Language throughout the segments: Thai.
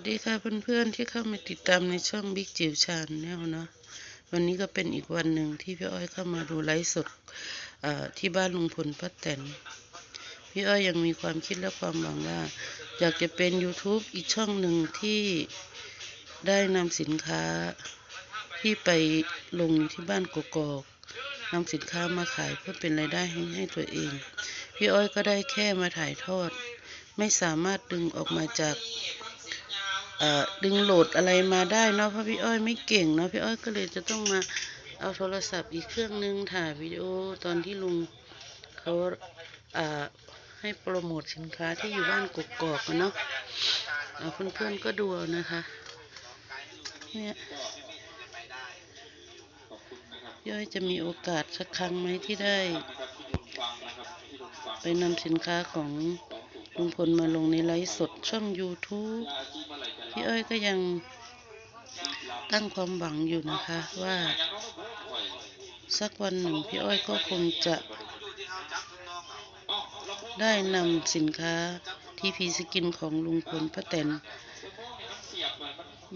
วัสดีค่ะเพื่อนๆที่เข้ามาติดตามในช่องบิ๊กจิ๋วชาแนลเนาะวันนี้ก็เป็นอีกวันหนึ่งที่พี่อ้อยเข้ามาดูไลฟ์สดที่บ้านลุงพลป้าแตนพี่อ้อยยังมีความคิดและความหวังว่า อยากจะเป็น YouTube อีกช่องหนึ่งที่ได้นำสินค้าที่ไปลงที่บ้านกกอกนำสินค้ามาขายเพื่อเป็นรายได้ให้ตัวเอง พี่อ้อยก็ได้แค่มาถ่ายทอด ไม่สามารถดึงออกมาจาก ดึงโหลดอะไรมาได้เนาะเพราะพี่อ้อยไม่เก่งเนาะพี่อ้อยก็เลยจะต้องมาเอาโทรศัพท์อีกเครื่องนึงถ่ายวิดีโอตอนที่ลุงเขาให้โปรโมทสินค้าที่อยู่บ้านกกอกอะเนาะเพื่อนๆก็ดูนะคะเนี่ยพี่อ้อยจะมีโอกาสสักครั้งไหมที่ได้ ไปนำสินค้าของลุงพลมาลงในไลฟ์สดช่อง YouTube อ้อยก็ยังตั้งความหวังอยู่นะคะว่า สักวันหนึ่งพี่อ้อยก็คงจะ ได้นำสินค้าที่พีสกินของลุงพลป้าแตน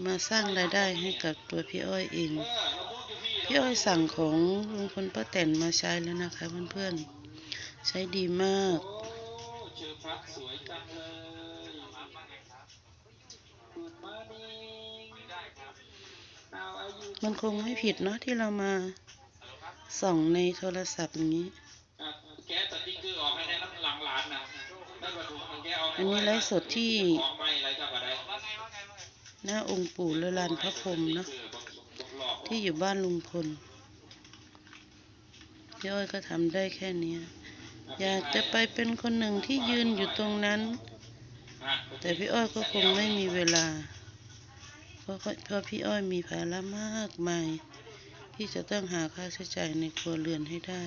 มาสร้างรายได้ให้กับตัวพี่อ้อยเอง พี่อ้อยสั่งของลุงพลป้าแตนมาใช้แล้วนะคะเพื่อนๆ ใช้ดีมาก มันคงไม่ผิดเนาะที่เรามาส่องในโทรศัพท์อย่างนี้อะแกะสติ๊กเกอร์ออกให้ได้น้ำหลังร้านนะได้ประตูมันแกะออกให้อันนี้ไลฟ์สดที่ของไม่อะไรกับอะไรหน้าองค์ปู่และลานพระพรหมเนาะเออบอกบอกหลอกที่อยู่บ้านลุงพลพี่อ้อยก็ทำได้แค่เนี้ยอยากจะไปเป็นคนหนึ่งที่ยืนอยู่ตรงนั้นอะแต่พี่อ้อยก็คงไม่มีเวลา เพราะเพราะพี่อ้อยมีภาระมากมาย ที่จะต้องหาค่าใช้จ่ายในครัวเรือนให้ได้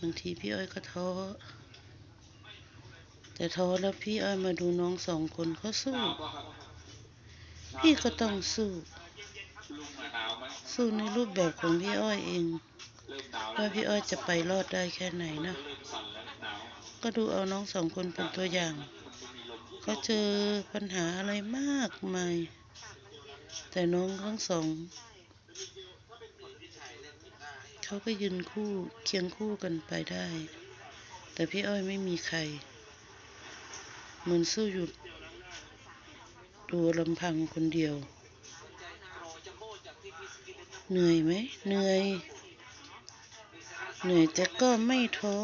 บางทีพี่อ้อยก็ท้อ แต่ท้อแล้วพี่อ้อยมาดูน้องสองคนเขาสู้ พี่ก็ต้องสู้ สู้ในรูปแบบของพี่อ้อยเองว่าพี่อ้อยจะไปรอดได้แค่ไหนนะ ก็ดูเอาน้องสองคนเป็นตัวอย่าง เขาเจอปัญหาอะไรมากมาย แต่น้องทั้งสอง เขาก็ยืนคู่เคียงคู่กันไปได้ แต่พี่อ้อยไม่มีใคร เหมือนสู้อยู่ตัวลำพังคนเดียว เหนื่อยไหม เหนื่อย เหนื่อยแต่ก็ไม่ท้อ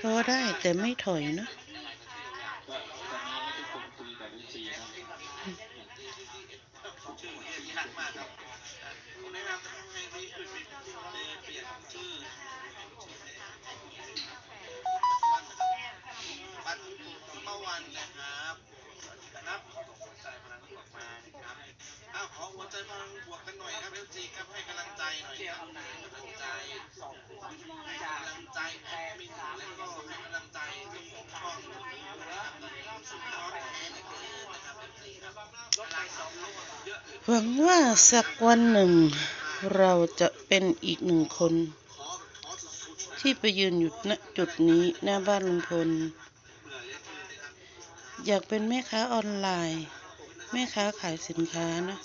ท้อได้แต่ไม่ถอยเนะ หวังว่าสักวันหนึ่ง เราจะเป็นอีกหนึ่งคน ที่ไปยืนอยู่ณจุดนี้หน้าบ้านลุงพล อยากเป็นแม่ค้าออนไลน์ แม่ค้าขายสินค้านะ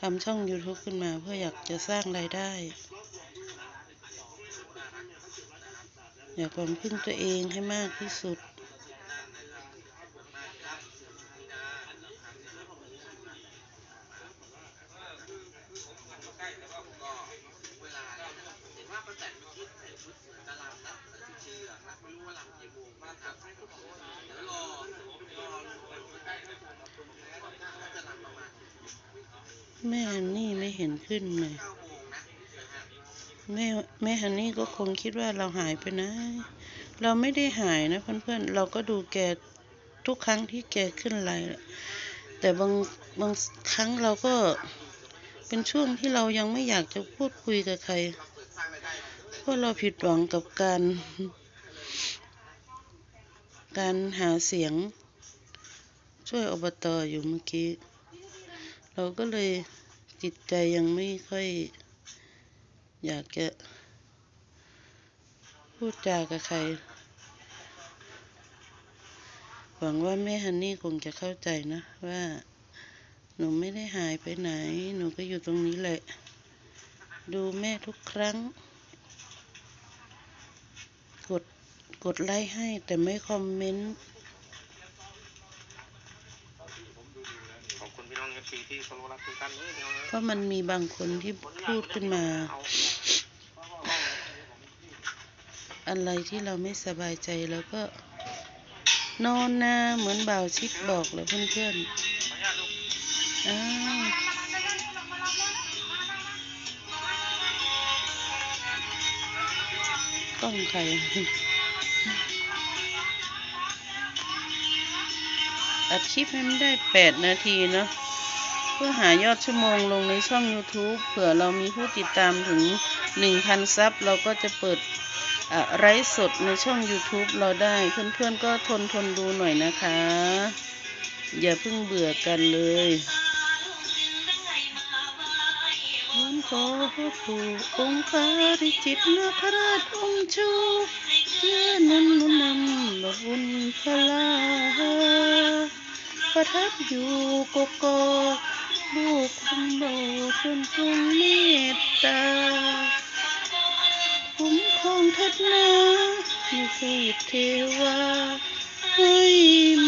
ทำช่อง YouTube ขึ้นมาเพื่ออยากจะสร้างรายได้ อยากความพึ่งตัวเองให้มากที่สุด แม่ฮันนี่ไม่เห็นขึ้นเลยเก้าโมแม่แม่ฮันนี่ก็คงคิดว่าเราหายไปนะ เราไม่ได้หายนะเพื่อนๆ เราก็ดูแกทุกครั้งที่แกขึ้นไลน์แหละแต่บางบางครั้งเราก็เป็นช่วงที่เรายังไม่อยากจะพูดคุยกับใคร เพราะเราผิดหวังกับการ การหาเสียง ช่วยอบตอยู่เมื่อกี้ เราก็เลยจิตใจยังไม่ค่อย อยากจะพูดจากับใคร หวังว่าแม่ฮันนี่คงจะเข้าใจนะว่า หนูไม่ได้หายไปไหน หนูก็อยู่ตรงนี้แหละ ดูแม่ทุกครั้ง กดกดไลค์ให้แต่ไม่คอมเมนต์ ขอบคุณพี่น้อง เพราะมันมีบางคนที่พูดขึ้นมา อะไรที่เราไม่สบายใจแล้วก็ นอนนะเหมือนบ่าวชิดบอกเลยเพื่อนๆอ้าวกล้องใคร อัดคลิปให้มันได้แปดนาทีเนาะเพื่อหายอดชั่วโมงลงในช่อง YouTube เผื่อเรามีผู้ติดตามถึง 1,000 ซับ เราก็จะเปิดไลฟ์สดในช่อง YouTube เราได้เพื่อนๆก็ทนทนดูหน่อยนะคะ อย่าเพิ่งเบื่อกันเลยผมขอผู้องค์ฟ้าริจิตนาคราชองค์ชูเพื่อนุนนุนนำบบุญพลา ประทับอยู่กกอกลูกคุณโบจนทรงเมตตาคุ้มครองเถิดนะไม่ใช่เทวาให้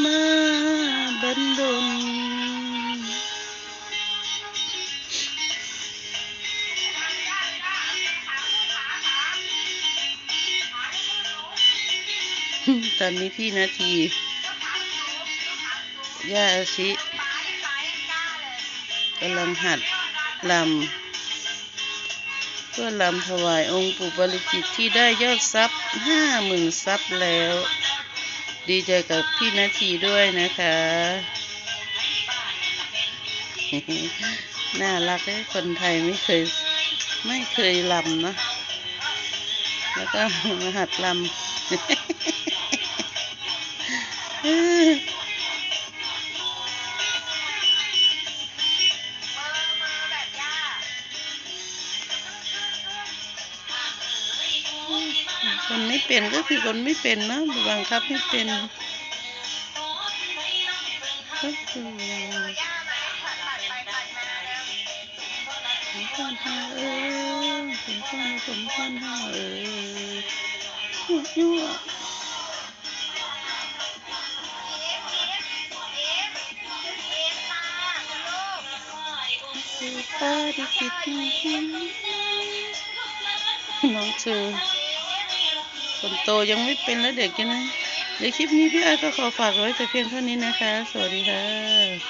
มาบันดลตอนนี้พี่นาที ย่าอาชิกำลังหัดลำเพื่อลำถวายองค์ปู่บริจิตที่ได้ยอดทรัพย์ห้าหมื่นทรัพย์แล้ว ดีใจกับพี่นาทีด้วยนะคะ น่ารักเลยคนไทยไม่เคย ไม่เคยลำนะแล้วก็มาหัดลำ เป็นก็คือคนไม่เป็นนะบังคับให้เป็นก็คือผมพ่อนห้าเออผมพ่อนผมพ่อนห้าเออยั่วยั่วคือป้าดิจิตน้องเจอ คนโตยังไม่เป็นแล้วเด็กยังไงในคลิปนี้พี่ไอ้ก็ขอฝากไว้แต่เพียงเท่านี้นะคะ สวัสดีค่ะ